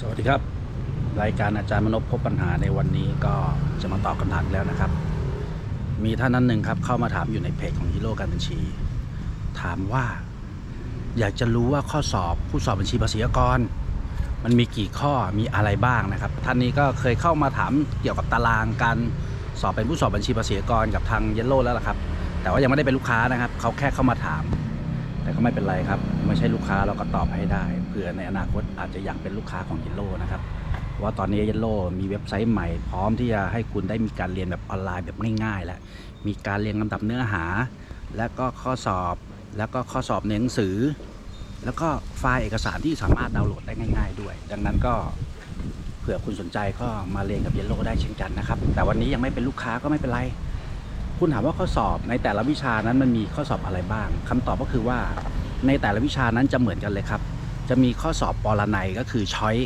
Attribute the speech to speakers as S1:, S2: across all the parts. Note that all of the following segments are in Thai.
S1: สวัสดีครับ รายการอาจารย์มนพพบปัญหาในวันนี้ก็จะมาตอบคำถามแล้วนะครับ มีท่านนั้นหนึ่งครับเข้ามาถามอยู่ในเพจของฮีโร่การบัญชี ถามว่า อยากจะรู้ว่าข้อสอบผู้สอบบัญชีภาษีอกร มันมีกี่ข้อมีอะไรบ้างนะครับ ท่านนี้ก็เคยเข้ามาถามเกี่ยวกับตารางการสอบเป็นผู้สอบบัญชีภาษีอกรกับทางเยลโล่แล้วล่ะครับ แต่ว่ายังไม่ได้เป็นลูกค้านะครับเขาแค่เข้ามาถาม แต่ก็ไม่เป็นไรครับ ไม่ใช่ลูกค้าเราก็ตอบให้ได้เผื่อในอนาคตอาจจะอยากเป็นลูกค้าของ Yellow นะครับว่าตอนนี้ Yellow มีเว็บไซต์ใหม่พร้อมที่จะให้คุณได้มีการเรียนแบบออนไลน์แบบง่ายๆ แล้วมีการเรียงลำดับเนื้อหา และก็ข้อสอบแล้วก็ข้อสอบในหนังสือ แล้วก็ไฟล์เอกสารที่สามารถดาวน์โหลดได้ง่าย ๆ ด้วย ดังนั้นก็เผื่อคุณสนใจก็มาเรียนกับ Yellow ได้เช่นกันนะครับ แต่วันนี้ยังไม่เป็นลูกค้าก็ไม่เป็นไร คุณถามว่าข้อสอบในแต่ละวิชานั้นมันมีข้อสอบอะไรบ้างคำตอบก็คือว่าในแต่ละวิชานั้นจะเหมือนกันเลยครับ จะมีข้อสอบปรนัยก็คือช้อย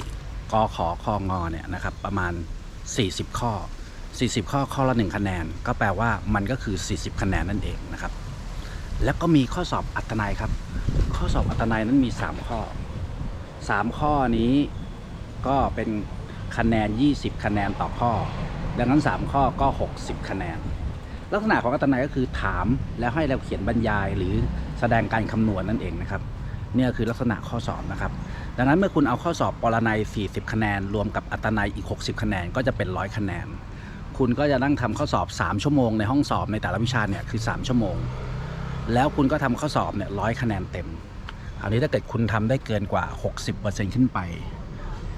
S1: กอขอคองอเนี่ยนะครับประมาณ 40 ข้อ 40 ข้อข้อละ 1 คะแนน ก็แปลว่ามันก็คือ 40 คะแนนนั่นเองนะครับ แล้วก็มีข้อสอบอัตนัยครับ ข้อสอบอัตนัยนั้นมี 3 ข้อ 3 ข้อนี้ก็เป็นคะแนน 20 คะแนนต่อข้อ ดังนั้น 3 ข้อก็ 60 คะแนน ลักษณะของอัตนัยก็คือถามแล้วให้เราเขียนบรรยายหรือแสดงการคำนวณนั่นเองนะครับเนี่ยคือลักษณะข้อสอบนะครับ ดังนั้นเมื่อคุณเอาข้อสอบปรนัย 40 คะแนน รวมกับอัตนัยอีก 60 คะแนนก็จะเป็น 100 คะแนน คุณก็จะนั่งทำข้อสอบ 3 ชั่วโมงในห้องสอบในแต่ละวิชาเนี่ยคือ 3 ชั่วโมง แล้วคุณก็ทำข้อสอบเนี่ยร้อยคะแนนเต็ม คราวนี้ถ้าเกิดคุณทำได้เกินกว่า 60%ขึ้นไป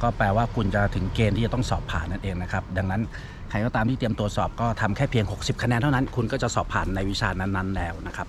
S1: ก็แปลว่าคุณจะถึงเกณฑ์ที่จะต้องสอบผ่านนั่นเองนะครับ ดังนั้นใครก็ตามที่เตรียมตัวสอบก็ทำแค่เพียง 60 คะแนนเท่านั้น คุณก็จะสอบผ่านในวิชานั้นๆแล้วนะครับ